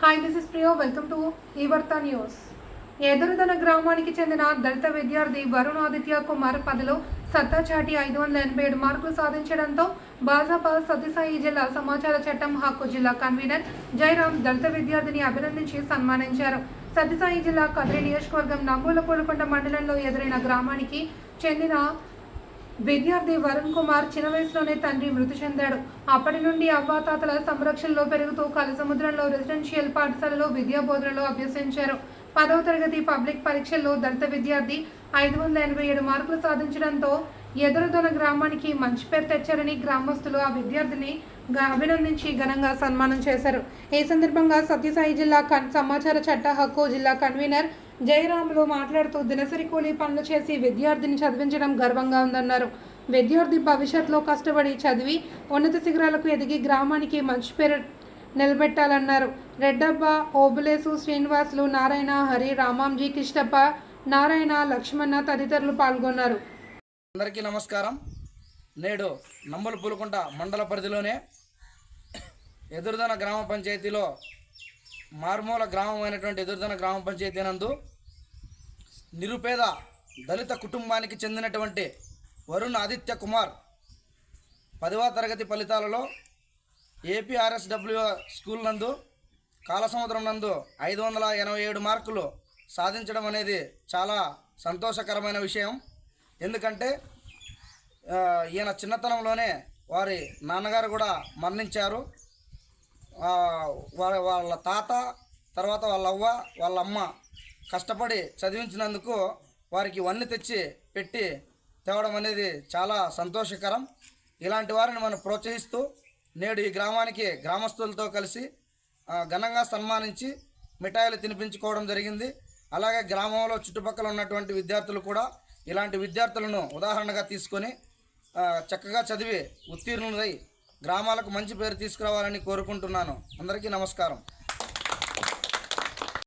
Hi this is Priyo welcome to Evartha news ఎదురుదన గ్రామానికి చెందిన దళిత విద్యార్థి వరుణ్ ఆదిత్య కుమార్ పదిలో సత్తా చాటి ఐదు వందల ఎనభై ఏడు మార్కులు సాధించడంతో భాజపా సతీసాయి జిల్లా సమాచార చట్టం హక్కు జిల్లా కన్వీనర్ జయరాం దళిత విద్యార్థిని అభినందించి సన్మానించారు. సతీసాయి జిల్లా కదిరి నియోజకవర్గం నంబూల పూలకొండ మండలంలో ఎదురైన గ్రామానికి చెందిన విద్యార్థి వరుణ్ కుమార్ చిన్న వయసులోనే తండ్రి మృతి చెందాడు. అప్పటి నుండి అవ్వాతాతల సంరక్షణలో పెరుగుతూ కలసముద్రంలో రెసిడెన్షియల్ పాఠశాలలో విద్యా బోధనలో అభ్యసించారు. పదవ తరగతి పబ్లిక్ పరీక్షల్లో దళిత విద్యార్థి ఐదు వందల ఎనభై ఏడు మార్కులు సాధించడంతో ఎదురుదొన గ్రామానికి మంచి పేరు తెచ్చారని గ్రామస్తులు ఆ విద్యార్థిని అభినందించి ఘనంగా సన్మానం చేశారు. ఈ సందర్భంగా సత్యసాయి జిల్లా కన్ సమాచార చట్ట హక్కు జిల్లా కన్వీనర్ జయరాములు మాట్లాడుతూ దినసరి కూలీ పనులు చేసి విద్యార్థిని చదివించడం గర్వంగా ఉందన్నారు. విద్యార్థి భవిష్యత్తులో కష్టపడి చదివి ఉన్నత శిఖరాలకు ఎదిగి గ్రామానికి మంచి పేరు నిలబెట్టాలన్నారు. రెడ్డప్ప ఓబులేసు శ్రీనివాసులు నారాయణ హరి రామాంజీ కిష్టప్ప నారాయణ లక్ష్మణ తదితరులు పాల్గొన్నారు. అందరికీ నమస్కారం. నేడు నంబలు పూలకుంట మండల పరిధిలోనే ఎదురుదన గ్రామ పంచాయతీలో మారుమూల గ్రామం అయినటువంటి ఎదురుదన గ్రామ పంచాయతీ నందు నిరుపేద దళిత కుటుంబానికి చెందినటువంటి వరుణ్ ఆదిత్య కుమార్ పదవ తరగతి ఫలితాలలో ఏపీఆర్ఎస్డబ్ల్యూ స్కూల్ నందు కాలసముద్రం నందు ఐదు వందల ఎనభై ఏడు మార్కులు సాధించడం అనేది చాలా సంతోషకరమైన విషయం. ఎందుకంటే ఈయన చిన్నతనంలోనే వారి నాన్నగారు కూడా మరణించారు. వాళ్ళ వాళ్ళ తాత తర్వాత వాళ్ళ అవ్వ వాళ్ళ అమ్మ కష్టపడి చదివించినందుకు వారికి వన్నీ తెచ్చి పెట్టి తేవడం అనేది చాలా సంతోషకరం. ఇలాంటి వారిని మనం ప్రోత్సహిస్తూ నేడు ఈ గ్రామానికి గ్రామస్తులతో కలిసి ఘనంగా సన్మానించి మిఠాయిలు తినిపించుకోవడం జరిగింది. అలాగే గ్రామంలో చుట్టుపక్కల ఉన్నటువంటి విద్యార్థులు కూడా ఇలాంటి విద్యార్థులను ఉదాహరణగా తీసుకొని చక్కగా చదివి ఉత్తీర్ణులై గ్రామాలకు మంచి పేరు తీసుకురావాలని కోరుకుంటున్నాను. అందరికీ నమస్కారం.